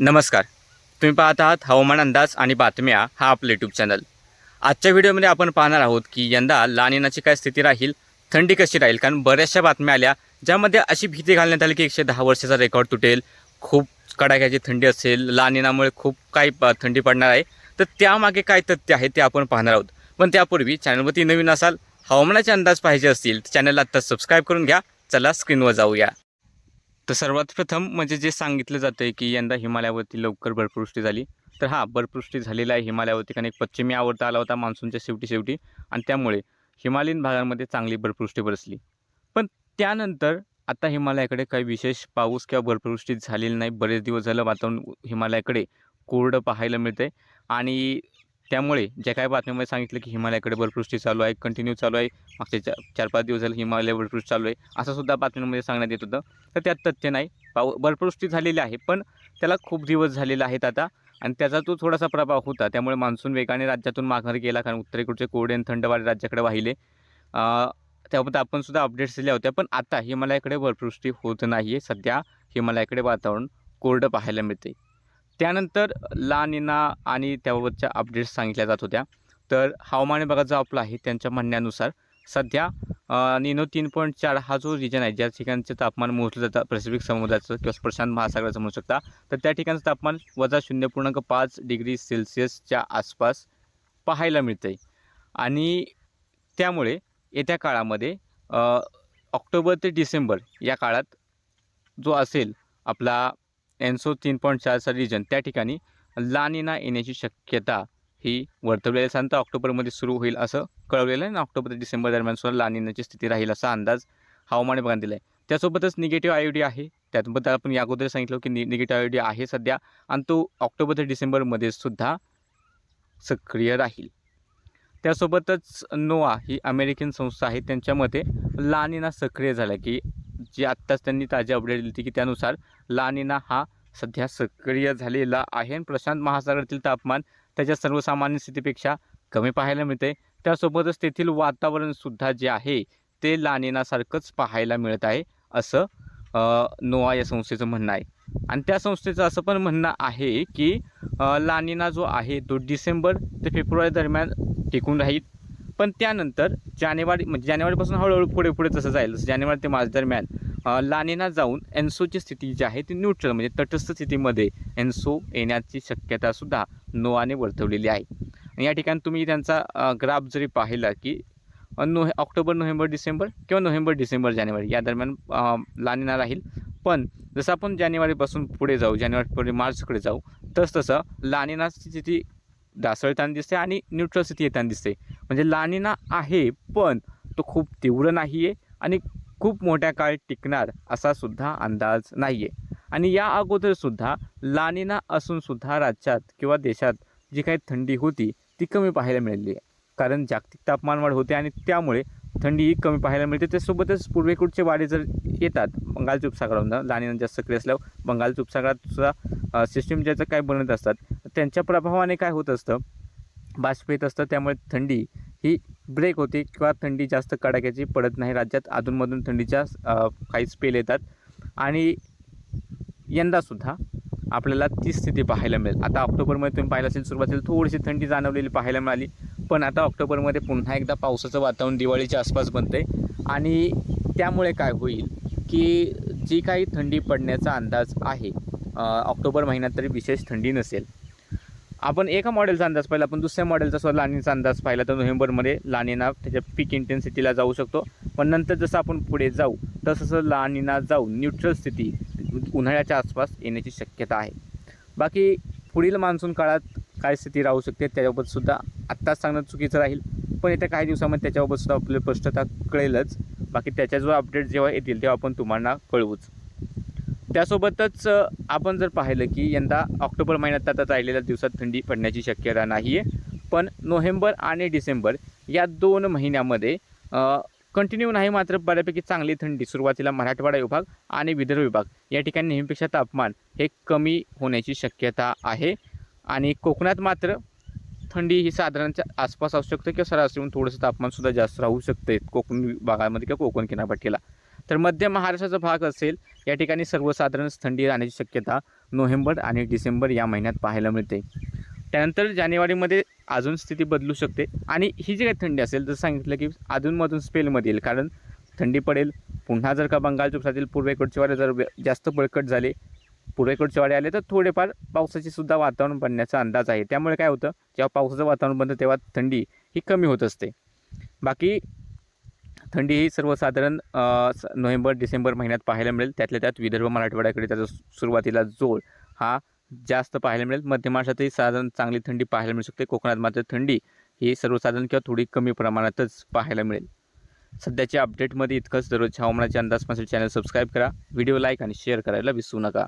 नमस्कार. तुम्ही पाहत आहात हवामान अंदाज आणि बातम्या हा आपलं यूट्यूब चॅनल आजच्या व्हिडिओमध्ये आपण पाहणार आहोत की यंदा लानिनाची काय स्थिती राहील थंडी कशी राहील? कारण बऱ्याचशा बातम्या आल्या ज्यामध्ये अशी भीती घालण्यात आली की एकशे दहा वर्षाचा रेकॉर्ड तुटेल खूप कडाक्याची थंडी असेल लानिनामुळे खूप काही थंडी पडणार आहे. तर त्यामागे काय तथ्य आहे ते आपण पाहणार आहोत. पण त्यापूर्वी चॅनलवरती नवीन असाल हवामानाचे अंदाज पाहिजे असतील तर चॅनलला आत्ता सबस्क्राईब करून घ्या. चला स्क्रीनवर जाऊया. तर सर्वात प्रथम म्हणजे जे सांगितलं जातं आहे की यंदा हिमालयावरती लवकर बर्फवृष्टी झाली तर हां बर्फवृष्टी झालेला आहे हिमालयावरती. कारण एक पश्चिमी आवर्त आला होता मान्सूनच्या शेवटी शेवटी आणि त्यामुळे हिमालयीन भागांमध्ये चांगली बर्फवृष्टी बरसली. पण त्यानंतर आता हिमालयाकडे काही विशेष पाऊस किंवा बर्फवृष्टी झालेली नाही. बरेच दिवस झालं वातावरण हिमालयाकडे कोरडं पाहायला मिळतं आहे आणि त्यामुळे ज्या काही बातम्यामध्ये सांगितलं की हिमालयाकडे बर्फवृष्टी चालू आहे कंटिन्यू चालू आहे मागचे चा चार पाच दिवस झाले हिमालय बर्फवृष्टी चालू आहे असं सुद्धा बातम्यांमध्ये सांगण्यात येत होतं. तर त्यात तथ्य नाही. पाऊ बर्फवृष्टी झालेली आहे पण त्याला खूप दिवस झालेले आहेत आता आणि त्याचा तो थोडासा प्रभाव होता. त्यामुळे मान्सून वेगाने राज्यातून माघार गेला कारण उत्तरेकडचे कोरडे आणि थंडवारे राज्याकडे वाहिले. त्याबद्दल आपण सुद्धा अपडेट्स दिल्या होत्या पण आता हिमालयाकडे बर्फवृष्टी होत नाही आहे सध्या हिमालयाकडे वातावरण कोरडं पाहायला मिळते त्यानंतर लानिना आणि त्याबाबतच्या अपडेट्स सांगितल्या जात होत्या. तर हवामान विभागाचा जो आपला आहे त्यांच्या म्हणण्यानुसार सध्या निनो तीन पॉईंट चार हा जो रिजन आहे ज्या ठिकाणचं तापमान मोजलं जातं पॅसिफिक समुद्राचं किंवा प्रशांत महासागराचं म्हणू शकता तर त्या ठिकाणचं तापमान वजा शून्य पूर्णांक पाच डिग्री सेल्सिअसच्या आसपास पाहायला मिळतं आहे आणि त्यामुळे येत्या काळामध्ये ऑक्टोबर ते डिसेंबर या काळात जो असेल आपला एनसो तीन पॉईंट चारचा रिजन त्या ठिकाणी लानिना येण्याची शक्यता ही वर्तवलेली सांगता ऑक्टोबरमध्ये सुरू होईल असं कळवलेलं आहे. आणि ऑक्टोबर ते डिसेंबर दरम्यान सुद्धा लानिनाची स्थिती राहील असा अंदाज हवामान विभागाने दिला आहे त्यासोबतच निगेटिव्ह आय डी आहे. त्याबद्दल आपण या अगोदर सांगितलं की नि निगेटिव्ह आय डी आहे सध्या. आणि तो ऑक्टोबर ते डिसेंबरमध्ये सुद्धा सक्रिय राहील. त्यासोबतच नोआ ही अमेरिकन संस्था आहे. त्यांच्यामध्ये लानिना सक्रिय झाला की जी आत्ताच त्यांनी ताजी अपडेट दिली की त्यानुसार लानिना हा सध्या सक्रिय झालेला आहे आणि प्रशांत महासागरातील तापमान त्याच्या सर्वसामान्य स्थितीपेक्षा कमी पाहायला मिळते. त्यासोबतच तेथील वातावरणसुद्धा जे आहे ते लानिनासारखंच पाहायला मिळत आहे असं नोआ या संस्थेचं म्हणणं आहे. आणि त्या संस्थेचं असं पण म्हणणं आहे की लानिना जो आहे तो डिसेंबर ते फेब्रुवारी दरम्यान टिकून राहील. पण त्यानंतर जानेवारी म्हणजे जानेवारीपासून हळूहळू पुढे पुढे तसं जाईल. जानेवारी ते मार्च दरम्यान लानेना जाऊन एन्सोची स्थिती जी आहे ती न्यूट्रल म्हणजे तटस्थ स्थितीमध्ये एन्सो येण्याची शक्यतासुद्धा नोआने वर्तवलेली आहे. या ठिकाणी तुम्ही त्यांचा ग्राफ जरी पाहिला की नो ऑक्टोबर नोव्हेंबर डिसेंबर किंवा नोव्हेंबर डिसेंबर जानेवारी या दरम्यान लानेना राहील. पण जसं आपण जानेवारीपासून पुढे जाऊ जानेवारी पुढे मार्चकडे जाऊ तस तसं लानेनाची स्थिती ढासळताना दिसते आणि न्यूट्रल स्थिती येताना दिसते. म्हणजे लानिना आहे पण तो खूप तीव्र नाही आहे आणि खूप मोठ्या काळ टिकणार असा सुद्धा अंदाज नाही आहे आणि या अगोदरसुद्धा लानिना असूनसुद्धा राज्यात किंवा देशात जी काही थंडी होती ती कमी पाहायला मिळाली. आहे कारण जागतिक तापमानवाढ होते आणि त्यामुळे थंडी ही कमी पाहायला मिळते. त्यासोबतच पूर्वेकडचे वारे जर येतात बंगालच्या उपसागरावरून लानिना जास्त सक्रिय असल्यावर बंगालच्या उपसागरात सुद्धा सिस्टीम ज्याचं काय बनत असतात त्यांच्या प्रभावाने काय होत असतं? बाष्प येत असतं त्यामुळे थंडी ही ब्रेक होते किंवा थंडी जास्त कडाक्याची पडत नाही. राज्यात अधूनमधून थंडीच्या काही स्पेल येतात. आणि यंदासुद्धा आपल्याला ती स्थिती पाहायला मिळेल. आता ऑक्टोबरमध्ये तुम्ही पाहिलं असेल सुरुवातीला थोडीशी थंडी जाणवलेली पाहायला मिळाली. पण आता ऑक्टोबरमध्ये पुन्हा एकदा पावसाचं वातावरण दिवाळीच्या आसपास बनतं आहे आणि त्यामुळे काय होईल की जी काही थंडी पडण्याचा अंदाज आहे ऑक्टोबर महिन्यात तरी विशेष थंडी नसेल. आपण एका मॉडेलचा अंदाज पाहिला आपण दुसऱ्या मॉडेलचा सुद्धा लानीचा अंदाज पाहिला तर नोव्हेंबरमध्ये लानीना त्याच्या पीक इंटेन्सिटीला जाऊ शकतो. पण नंतर जसं आपण पुढे जाऊ तसं लानीना जाऊ न्यूट्रल स्थिती उन्हाळ्याच्या आसपास येण्याची शक्यता आहे. बाकी पुढील मान्सून काळात काय स्थिती राहू शकते त्याच्याबाबतसुद्धा आत्ताच सांगणं चुकीचं राहील. पण येत्या काही दिवसामध्ये त्याच्याबाबतसुद्धा आपल्याला स्पष्टता कळेलच. बाकी त्याच्या जो अपडेट जेव्हा येतील तेव्हा आपण तुम्हाला कळवूच. त्यासोबतच आपण जर पाहिलं की यंदा ऑक्टोबर महिन्यात आता राहिलेल्या दिवसात थंडी पडण्याची शक्यता नाही आहे पण नोव्हेंबर आणि डिसेंबर या दोन महिन्यामध्ये कंटिन्यू नाही मात्र बऱ्यापैकी चांगली थंडी सुरुवातीला मराठवाडा विभाग आणि विदर्भ विभाग या ठिकाणी नेहमीपेक्षा तापमान हे कमी होण्याची शक्यता आहे. आणि कोकणात मात्र थंडी ही साधारणच्या आसपास असू शकते किंवा सरासरीहून थोडंसं तापमानसुद्धा जास्त राहू शकते कोकण भागामध्ये किंवा कोकण किनारपट्टीला. तर मध्य महाराष्ट्राचा भाग असेल या ठिकाणी सर्वसाधारण थंडी राहण्याची शक्यता नोव्हेंबर आणि डिसेंबर या महिन्यात पाहायला मिळते. त्यानंतर जानेवारीमध्ये अजून स्थिती बदलू शकते आणि ही जी काही थंडी असेल जसं सांगितलं की अधूनमधून स्पेलमध्ये येईल कारण थंडी पडेल. पुन्हा जर का बंगालच्या उपसातील पूर्वेकडचे वारे जर जास्त बळकट झाले पूर्वेकडचे वारे आले तर थोडेफार पावसाचे सुद्धा वातावरण बनण्याचा अंदाज आहे. त्यामुळे काय होतं जेव्हा पावसाचं वातावरण बनतं तेव्हा थंडी ही कमी होत असते. बाकी थंडी ही सर्वसाधारण स- नोव्हेंबर डिसेंबर महिन्यात पाहायला मिळेल. त्यातल्या त्यात विदर्भ मराठवाड्याकडे त्याचा सुरुवातीला जोर हा जास्त पाहायला मिळेल. मध्य महाराष्ट्रातही साधारण चांगली थंडी पाहायला मिळू शकते. कोकणात मात्र थंडी ही सर्वसाधारण किंवा थोडी कमी प्रमाणातच पाहायला मिळेल. सध्याच्या अपडेटमध्ये इतकंच. दररोजच्या हवामानाचे अंदाज माझे चॅनल सबस्क्राईब करा. व्हिडिओ लाईक आणि शेअर करायला विसरू नका.